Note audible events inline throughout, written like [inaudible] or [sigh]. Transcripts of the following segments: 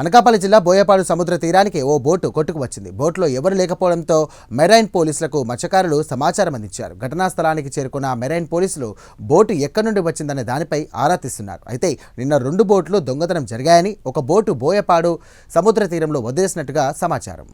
అనకాపల్లి జిల్లా బోయపాడు సముద్ర తీరానికి ఓ బోటు కొట్టుకు వచ్చింది బోట్లో ఎవరు లేకపోవడంతో మెరైన్ పోలీసులకు మత్స్యకారులు సమాచారం అందించారు. ఘటనా స్థలానికి చేరుకున్న మెరైన్ పోలీసులు బోటు ఎక్కడి నుండి వచ్చిందనే దానిపై ఆరా తీస్తున్నారు. అయితే నిన్న రెండు బోట్లు దొంగతనం జరిగాయని ఒక బోటు బోయపాడు సముద్ర తీరంలో వదిలేసినట్టుగా సమాచారం.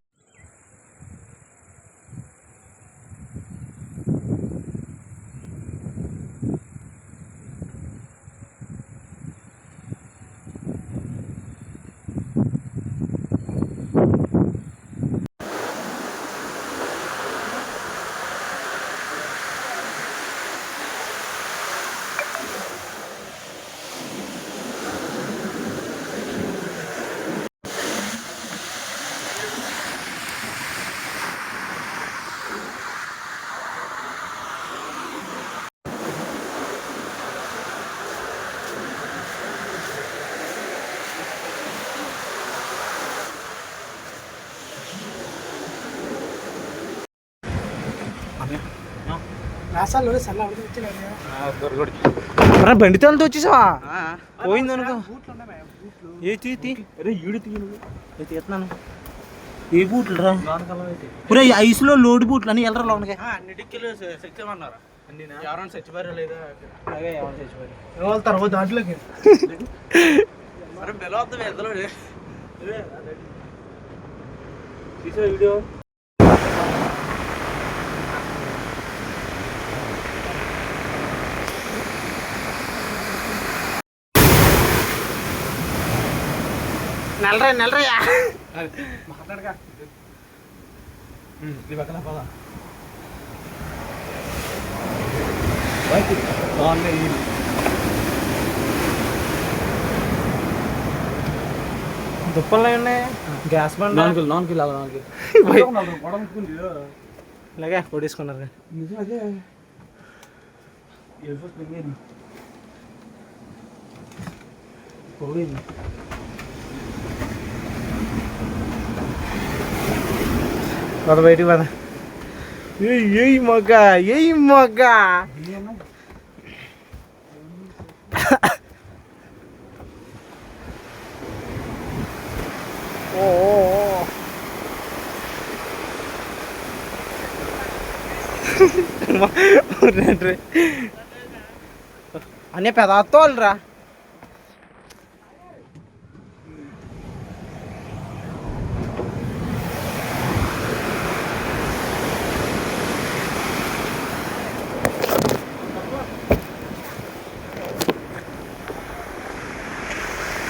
అరే బండి తోలుతూ వచ్చేసావా? పోయింది అనుకో. ఏ తీ తీ. అరే ఈడు తీ నువ్వు. ఏ తీస్తున్నాను? ఏ బూట్లు రా? ఒరే ఐస్లో లోడ్ బూట్లు అని వెళ్ళరా లోనకి? అన్నిటికీ ఎవరైనా చచ్చిపోయారా లేదా? వెళ్తారు? దాంట్లోకి. మరి బెలవద్దు వెళ్తారు వీడియో. నెలరా నెలరయ్యా మాట్లాడగా నీ పక్కన పద. దుప్పలు ఉన్నాయి? గ్యాస్ బండ్? నాలుగు నాలుగు లాగా నాలుగు [laughs] ఇలాగే పొడేసుకున్నారు పోయింది. పద బయటికి పద ఏయ్ మొగ్గ ఏయ్ మొగ్గ ఓ ఓ, ఓ. రండి. అన్నీ పెదాతోలురా